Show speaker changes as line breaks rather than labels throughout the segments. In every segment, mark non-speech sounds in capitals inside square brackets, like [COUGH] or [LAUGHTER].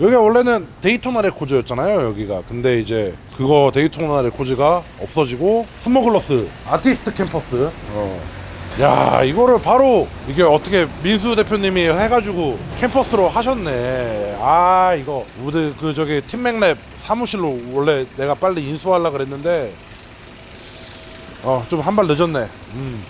여기가 원래는 데이토나 레코즈였잖아요 여기가. 근데 이제 그거 데이토나 레코즈가 없어지고 스모글러스. 아티스트 캠퍼스. 어. 야 이거를 바로 이게 어떻게 민수 대표님이 해가지고 캠퍼스로 하셨네. 아 이거. 우드 그 저기 팀맥랩 사무실로 원래 내가 빨리 인수하려 그랬는데 어 좀 한 발 늦었네. 음.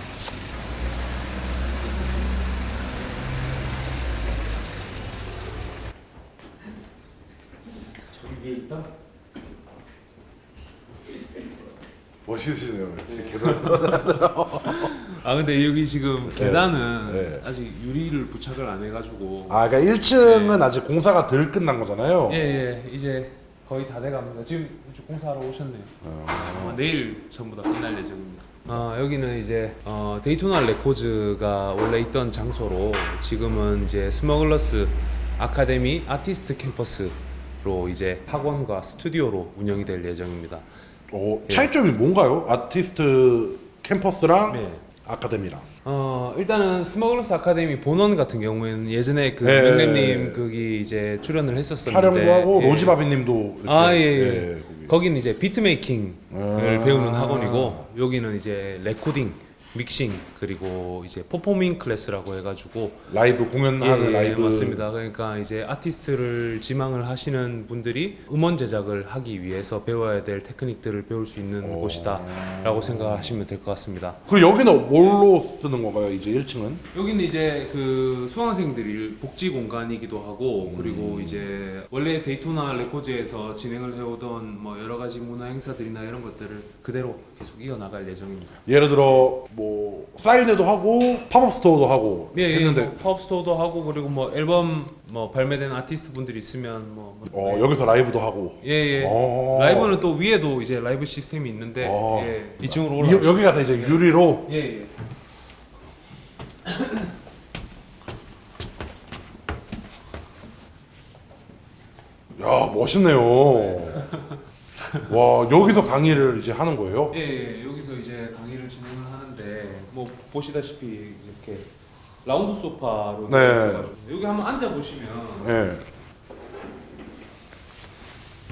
위에 있다.
멋있으시네요 계단 [LAUGHS]
아 근데 여기 지금 계단은
네.
아직 유리를 부착을 안 해가지고
아 그러니까 1층은 아직 공사가 덜 끝난 거잖아요
예예 이제 거의 다 돼갑니다. 지금 이쪽 공사하러 오셨네요. 아마 내일 전부 다 끝날 예정입니다. 아 여기는 이제 어, 데이토나 레코즈가 원래 있던 장소로 지금은 이제 스머글러스 아카데미 아티스트 캠퍼스 로 이제 학원과 스튜디오로 운영이 될 예정입니다.
어, 차이점이 뭔가요? 아티스트 캠퍼스랑
네.
아카데미랑
어 일단은 스머글러스 아카데미 본원 같은 경우에는 예전에 그
예.
맥nem님 거기 이제 출연을 했었었는데
촬영도 하고
예.
로지바비님도 이렇게
아, 예, 예.
예, 거기.
거기는 이제 비트 메이킹을
아.
배우는 학원이고 여기는 이제 레코딩, 믹싱 그리고 이제 퍼포밍 클래스라고 해가지고
라이브 공연하는
예, 예,
라이브
맞습니다. 그러니까 이제 아티스트를 지망을 하시는 분들이 음원 제작을 하기 위해서 배워야 될 테크닉들을 배울 수 있는
오.
곳이다라고 생각하시면 될 것 같습니다.
그리고 여기는 뭘로 쓰는 건가요? 이제 1층은
여기는 이제 그 수강생들이 복지 공간이기도 하고
음.
그리고 이제 원래 데이토나 레코즈에서 진행을 해오던 뭐 여러 가지 문화 행사들이나 이런 것들을 그대로 계속 이어나갈 예정입니다.
예를 들어 뭐 사인회도 하고 팝업 스토어도 하고
예, 예,
했는데
뭐팝 스토어도 하고 그리고 뭐 앨범 뭐 발매된 아티스트 분들 있으면 뭐, 뭐
어, 여기서 라이브도 하고
예, 예.
어.
라이브는 또 위에도 이제 라이브 시스템이 있는데
어.
예, 2층으로
이,
올라.
여기가 다 이제 유리로
예, 예. [COUGHS]
야 멋있네요. 와 여기서 강의를 이제 하는 거예요?
예, 예, 여기서 이제 강의를 진행을 하는데 뭐 보시다시피 이렇게 라운드 소파로
네.
되어 있어가지고 여기 한번 앉아 보시면
예.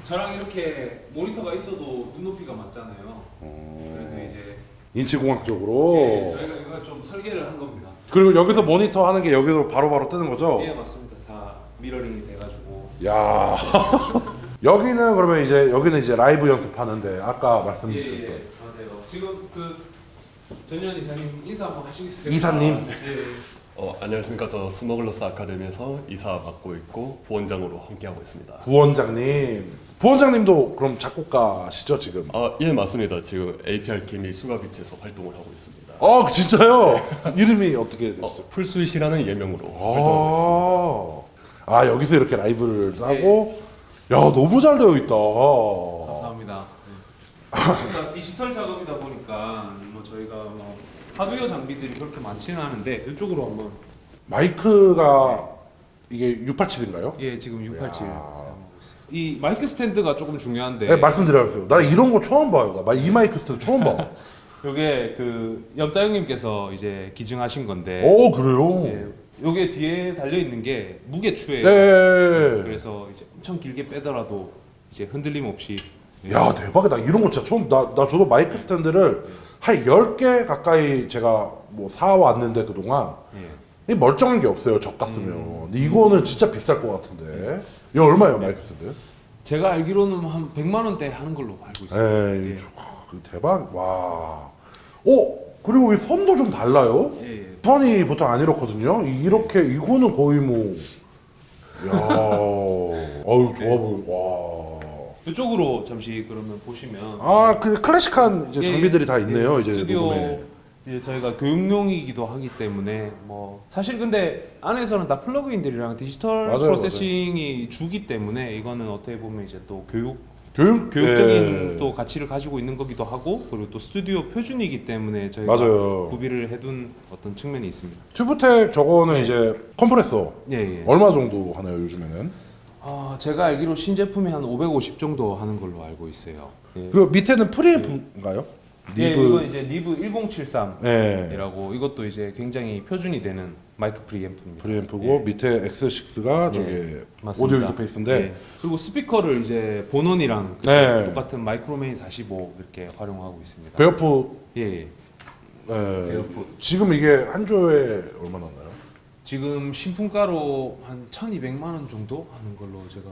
저랑 이렇게 모니터가 있어도 눈높이가 맞잖아요.
어.
그래서 이제
인체공학적으로
예, 저희가 이거 좀 설계를 한 겁니다.
그리고 여기서 모니터 하는 게 여기서 바로바로 뜨는 거죠?
예, 맞습니다. 다 미러링이 돼가지고
야 [LAUGHS] 여기는 그러면 이제 여기는 이제 라이브 연습하는데 아까 말씀
예,
주셨던
예, 맞아요. 지금 그 전현 이사님 인사 한번 하시겠어요?
이사님?
예.
어, 안녕하십니까. 저 스머글러스 아카데미에서 이사 맡고 있고 부원장으로 함께하고 있습니다.
부원장님 부원장님도 그럼 작곡가시죠 지금?
아, 예, 맞습니다. 지금 APR 케미 슈가비치에서 활동을 하고 있습니다.
아 진짜요? [LAUGHS] 이름이 어떻게 되시죠?
어, 풀스윗이라는 예명으로 활동하고 있습니다.
아, 아 여기서 이렇게 라이브를 하고 야 너무 잘 되어 있다.
감사합니다. 네. 디지털 작업이다 보니까 뭐 저희가 뭐 하드웨어 장비들이 그렇게 많지는 않은데 이쪽으로 한번
마이크가 이게 687인가요?
예 지금 687
야.
사용하고 있어요. 이 마이크 스탠드가 조금 중요한데
네, 말씀드려주세요. 나 이런 거 처음 봐요. 나 이 마이크 스탠드 처음 봐. [LAUGHS]
요게 그 염따 형님께서 이제 기증하신 건데
오 그래요?
예, 요게 뒤에 달려 있는 게 무게추예요.
네.
그래서 이제 엄청 길게 빼더라도 이제 흔들림 없이
야 대박이다. 이런 거 진짜 처음 나, 나 저도 마이크 스탠드를 한 10개 가까이 제가 뭐 사왔는데 그동안
예.
이 멀쩡한 게 없어요. 적 같으면. 근데 이거는 진짜 비쌀 것 같은데. 이거 얼마예요 마이크 스탠드?
제가 알기로는 한 100만 원대 하는 걸로 알고 있어요.
에이
예.
대박. 와. 오 그리고 이 선도 좀 달라요.
예, 예.
선이 보통 안 이렇거든요. 이렇게 이거는 거의 뭐. 야, [LAUGHS] 어유 좋아 보여. 와.
이쪽으로 잠시 그러면 보시면
아, 그 클래식한 이제
예,
장비들이 다
예,
있네요. 이제
스튜디오
녹음에.
이제 저희가 교육용이기도 하기 때문에 뭐 사실 근데 안에서는 다 플러그인들이랑 디지털
맞아요,
프로세싱이 주기 때문에 이거는 어떻게 보면 이제 또 교육
교육
교육적인
예.
또 가치를 가지고 있는 거기도 하고 그리고 또 스튜디오 표준이기 때문에 저희가
맞아요.
구비를 해둔 어떤 측면이 있습니다.
튜브텍 저거는 이제 컴프레서
예, 예.
얼마 정도 하나요 요즘에는?
아, 제가 알기로 신제품이 한 550 정도 하는 걸로 알고 있어요. 예.
그리고 밑에는 프리앰프인가요?
예,
리브.
이건 이제 리브 1073
예.
이라고 이것도 이제 굉장히 표준이 되는 마이크 프리앰프입니다.
프리앰프고 밑에 X6가 저게 오디오 인터페이스인데
네. 그리고 스피커를 이제 본원이랑
네.
똑같은 마이크로메인 45 이렇게 활용하고 있습니다.
베어프
예, 예.
예,
베어프.
지금 이게 한 조에 얼마나 나요?
지금 신품가로 한 1,200만 원 정도 하는 걸로 제가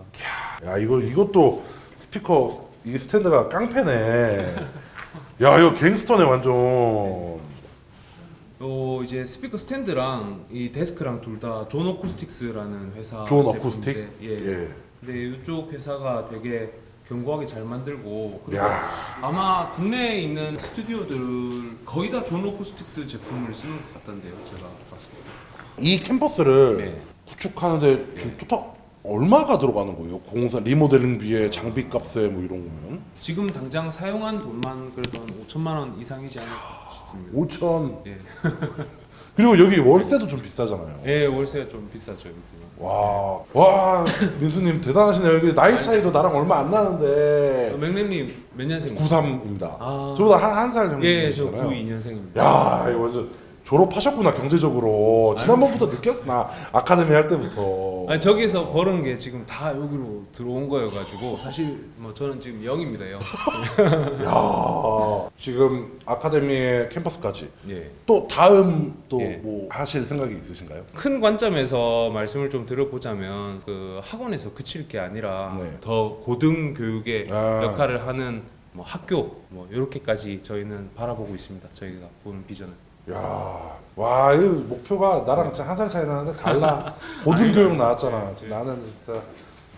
야 이거 이것도 스피커 이 스탠드가 깡패네. [LAUGHS] 야 이거 갱스터네 완전.
요 이제 스피커 스탠드랑 이 데스크랑 둘 다 존 어쿠스틱스라는 회사
존
제품인데,
어쿠스틱.
예.
예.
근데 이쪽 회사가 되게 견고하게 잘 만들고 그리고
야.
아마 국내에 있는 스튜디오들 거의 다 존 어쿠스틱스 제품을 쓰는 것 같던데요. 제가 봤습니다.
이 캠퍼스를
네.
구축하는데 지금 토탈 얼마가 들어가는 거예요? 공사 리모델링 비에 장비 값에 뭐 이런 거면
지금 당장 사용한 돈만 그래도 한 5천만 원 이상이지 않을까 싶습니다.
5천.
예. [LAUGHS]
그리고 여기 월세도 좀 비싸잖아요.
예, 월세가 좀 비싸죠. 여기가.
와, 와 민수님 대단하시네요. 여기 나이 차이도 나랑 얼마 안
어,
나는데
맥램님 몇 년생?
93입니다.
아.
저보다 한 한살
예, 저
형님이시잖아요.
92년생입니다.
야, 이거 완전 졸업하셨구나 경제적으로. 지난번부터 느꼈어 나 아카데미 할 때부터.
아니 저기서 벌은 게 지금 다 여기로 들어온 거여가지고 사실 뭐 저는 지금 0입니다 0. [LAUGHS]
야, 지금 아카데미의 캠퍼스까지.
예.
또 다음 또
예.
뭐 하실 생각이 있으신가요?
큰 관점에서 말씀을 좀 드려보자면 그 학원에서 그칠 게 아니라
네.
더 고등 교육의
아.
역할을 하는 뭐 학교 뭐 이렇게까지 저희는 바라보고 있습니다. 저희가 보는 비전은.
야, 와, 이 목표가 나랑 진짜 한 살 차이 나는데 달라. [LAUGHS] 고등교육 나왔잖아. 나는 진짜,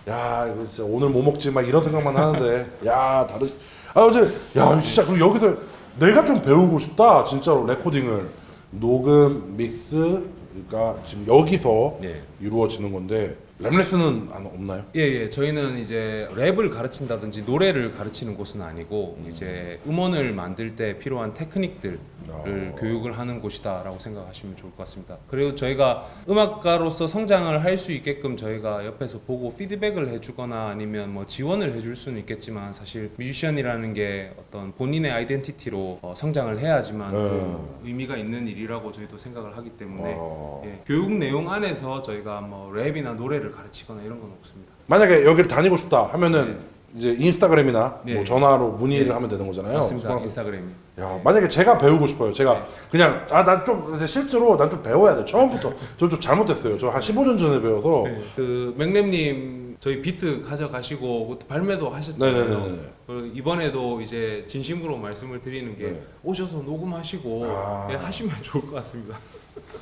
야, 이거 진짜 오늘 뭐 먹지 막 이런 생각만 하는데, 야, 다르. 아, 어제, 야, 진짜 그리고 여기서 내가 좀 배우고 싶다, 진짜로 레코딩을 녹음, 믹스가 지금 여기서
예.
이루어지는 건데 램레스는 안 없나요?
예, 예. 저희는 이제 랩을 가르친다든지 노래를 가르치는 곳은 아니고 이제 음원을 만들 때 필요한 테크닉들을
어.
교육을 하는 곳이다라고 생각하시면 좋을 것 같습니다. 그리고 저희가 음악가로서 성장을 할 수 있게끔 저희가 옆에서 보고 피드백을 해주거나 아니면 뭐 지원을 해줄 수는 있겠지만 사실 뮤지션이라는 게 어떤 본인의 아이덴티티로 어, 성장을 해야지만
네.
또 의미가 있는 일이라고 저희도 생각을 하기 때문에
어.
예, 교육 내용 안에서 저희가 뭐 랩이나 노래를 가르치거나 이런 건 없습니다.
만약에 여기를 다니고 싶다 하면은 이제 인스타그램이나
네.
뭐 전화로 문의를
네.
하면 되는 거잖아요.
맞습니다.
수강-
인스타그램이.
야, 만약에 제가 배우고 싶어요. 제가
네.
그냥 아 난좀 실제로 난 좀 배워야 돼. 처음부터 저좀 잘못했어요. 저 한 15년 전에 배워서
그 맥램님 저희 비트 가져가시고 그것도 발매도 하셨잖아요.
네네네네.
그 이번에도 이제 진심으로 말씀을 드리는 게
네.
오셔서 녹음하시고
아.
예, 하시면 좋을 것 같습니다.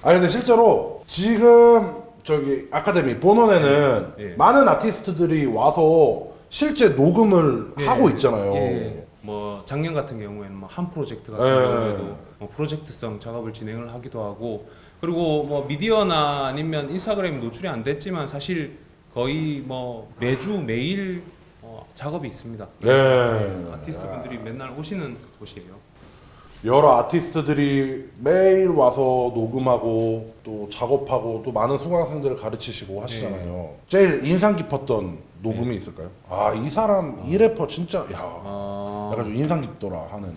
아니 근데 실제로 지금 저기 아카데미 본원에는
예.
많은 아티스트들이 와서 실제 녹음을
예.
하고 있잖아요.
예. 뭐 작년 같은 경우에는 뭐 한 프로젝트 같은
예.
경우에도 뭐 프로젝트성 작업을 진행을 하기도 하고 그리고 뭐 미디어나 아니면 인스타그램 노출이 안 됐지만 사실 거의 뭐 매주 매일 어, 작업이 있습니다.
네.
아티스트 분들이 맨날 오시는 곳이에요.
여러 아티스트들이 매일 와서 녹음하고 또 작업하고 또 많은 수강생들을 가르치시고 하시잖아요. 제일 인상 깊었던 녹음이 있을까요? 아 이 사람 이 래퍼 진짜 야
어,
약간 좀 인상 깊더라 하는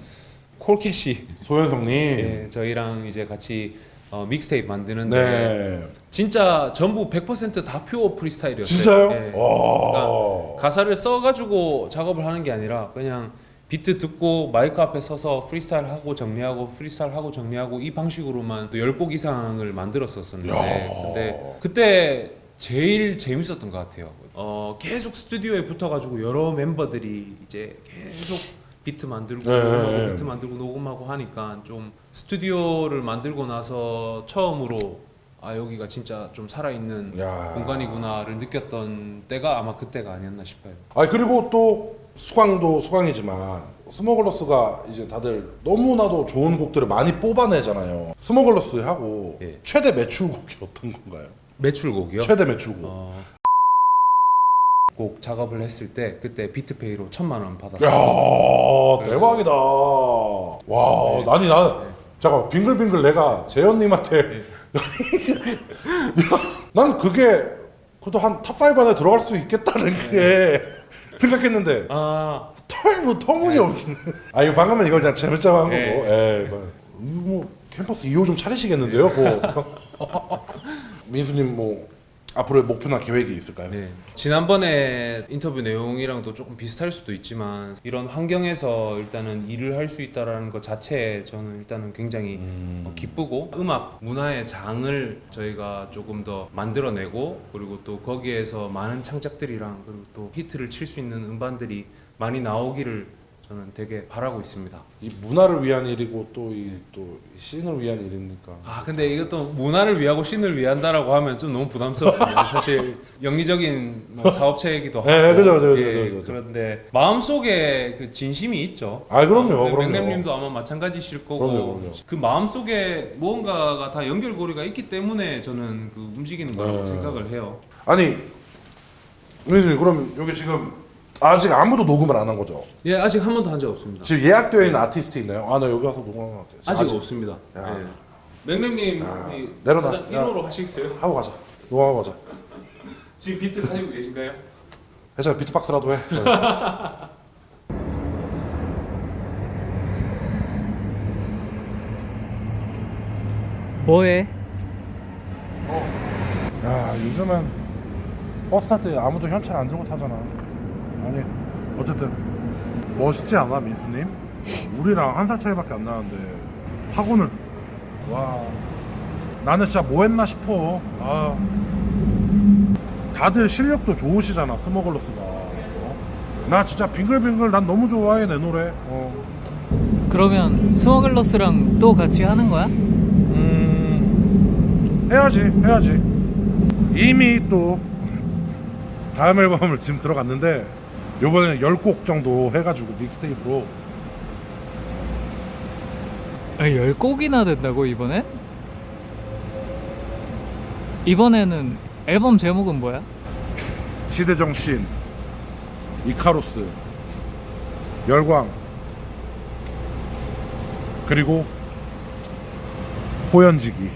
콜캐시
소현성님.
예, 저희랑 이제 같이 어, 믹스테이프 만드는데
네.
진짜 전부 100%다 퓨어 프리스타일이었어요.
진짜요?
예.
와.
가사를 써가지고 작업을 하는 게 아니라 그냥 비트 듣고 마이크 앞에 서서 프리스타일 하고 정리하고 프리스타일 하고 정리하고 이 방식으로만 또 10곡 이상을 만들었었었는데
야.
근데 그때 제일 재밌었던 것 같아요. 어, 계속 스튜디오에 붙어가지고 여러 멤버들이 이제 계속 비트 만들고
네,
녹음하고
네, 네.
비트 만들고 녹음하고 하니까 좀 스튜디오를 만들고 나서 처음으로 아 여기가 진짜 좀 살아있는
야.
공간이구나를 느꼈던 때가 아마 그때가 아니었나 싶어요.
아 그리고 또 수강도 수강이지만 스모글러스가 이제 다들 너무나도 좋은 곡들을 많이 뽑아내잖아요. 스모글러스하고
예.
최대 매출곡이 어떤 건가요?
매출곡이요?
최대 매출곡.
어, 곡 작업을 했을 때 그때 비트페이로 천만 원 받았어요.
야 대박이다. 와,
네.
아니 나 잠깐 빙글빙글 내가 재현님한테
네.
야, [LAUGHS] 난 그게 그래도 한탑5 안에 들어갈 수 있겠다는 게 생각했는데
아
털뭐 터무니없네. 아 이거 방금은 이걸 그냥 재밌자고 한
네.
거고. 예. 뭐, 이거 뭐 캠퍼스 2호 좀 차리시겠는데요, 뭐. [LAUGHS] 민수님 뭐 앞으로의 목표나 계획이 있을까요?
네. 지난번에 인터뷰 내용이랑도 조금 비슷할 수도 있지만 이런 환경에서 일단은 일을 할 수 있다라는 것 자체에 저는 일단은 굉장히 어, 기쁘고 음악 문화의 장을 저희가 조금 더 만들어내고 그리고 또 거기에서 많은 창작들이랑 그리고 또 히트를 칠 수 있는 음반들이 많이 나오기를 저는 되게 바라고 있습니다.
이 문화를 위한 일이고 또 이또 씬을 위한 일이니까.
아 근데 이것도 문화를 위하고 신을 위한다라고 하면 좀 너무 부담스럽습니다. [LAUGHS] 사실 영리적인 뭐 사업체이기도 하고.
네, 그죠, 그죠,
예,
그죠, 그죠.
그런데 마음 속에 그 진심이 있죠.
아 그럼요, 그럼요.
맥램님도 아마 마찬가지실 거고
그럼요, 그럼요.
그 마음 속에 무언가가 다 연결고리가 있기 때문에 저는 그 움직이는 거라고
네.
생각을 해요.
아니 민수님 그럼 여기 지금 아직 아무도 녹음을 안 한 거죠?
예, 아직 한 번도 한 적 없습니다.
지금 예약되어 있는 아티스트 있나요? 아 나 여기 와서 녹음한 거 같아.
아직, 없습니다.
야.
예. 이
내려놔.
가장
야.
1호로 하시겠어요?
하고 가자. 녹음하고 가자.
지금 비트 가지고 계신가요?
괜찮아 비트박스라도 해. 네. [LAUGHS]
뭐해?
야 요즘은 버스 탈 때 아무도 현찰 안 들고 타잖아. 아니 어쨌든 멋있지 않아 민수님? 우리랑 한 살 차이밖에 안 나는데 학원을 와 나는 진짜 뭐 했나 싶어. 아 다들 실력도 좋으시잖아 스머글러스가. 어? 나 진짜 빙글빙글 난 너무 좋아해 내 노래. 어.
그러면 스머글러스랑 또 같이 하는 거야?
음 해야지 해야지 이미 또 다음 앨범을 지금 들어갔는데 요번에 10곡 정도 해가지고 믹스테이프로
아, 열 곡이나 된다고 이번에? 이번에는 앨범 제목은 뭐야?
시대정신 이카로스 열광 그리고 호연지기